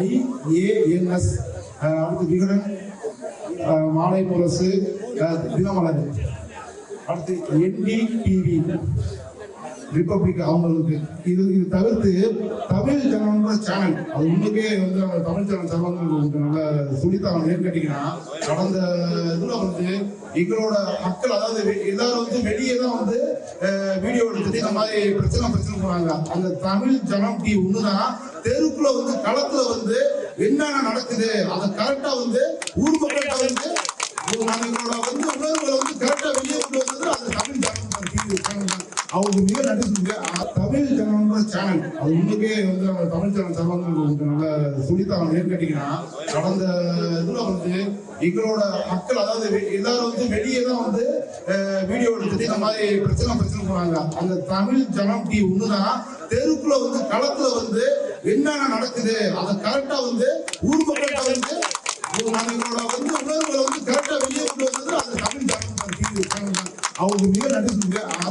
IANS அடுத்து விகடன் மாலை முரசு தினமலர். அடுத்து என்டிடிவி ரிப்பப்ளிக் அவங்களுக்கு. இது இது தவிர்த்து தமிழ் ஜனம்ன்ற சேனல். அது உண்மைக்கே வந்து அவங்க தமிழ் சேனல் சார்பாக உங்களுக்கு நல்ல சொல்லித்தான் ஏன்னு கேட்டீங்கன்னா கடந்த இதில் வந்து எங்களோட மக்கள் அதாவது வெ- எல்லாரும் வந்து வெளியே தான் வந்து மாதிரி பிரச்சனை பிரச்சனை போனாங்க அந்த தமிழ் ஜனம் டி ஒண்ணுதான் தெருக்குள்ள வந்து களத்துல வந்து என்னென்ன நடக்குது? அதை கரெக்டா வந்து ஊர் மக்கள்கிட்ட வந்து நாங்க வந்து உணர்வுகளை வந்து கரெக்டா வெளியே கொண்டு வந்தது அந்த தமிழ் ஜனம் அவங்க மிக நன்றி தமிழ் ஜனம்ன்ற சேனல் அது உண்மைக்கே வந்து அவங்க தமிழ் சேனல் சார்பாக உங்களுக்கு நல்ல சொல்லித்தான் ஏன்னு கேட்டீங்கன்னா கடந்த இதுல வந்து எங்களோட மக்கள் அதாவது வெ- எல்லாரும் வந்து வெளியே தான் வந்து வீடியோ இந்த மாதிரி பிரச்சனை பிரச்சனை போனாங்க அந்த தமிழ் ஜனம் டி ஒண்ணுதான் தெருக்குள்ள வந்து களத்துல வந்து என்னென்ன நடக்குது அதை கரெக்டா வந்து ஊர் மக்கள்கிட்ட வந்து வந்து உணர்வுகளை வந்து கரெக்டா வெளியே கொண்டு வந்தது அந்த தமிழ் ஜனம் அவங்க மிக நன்றி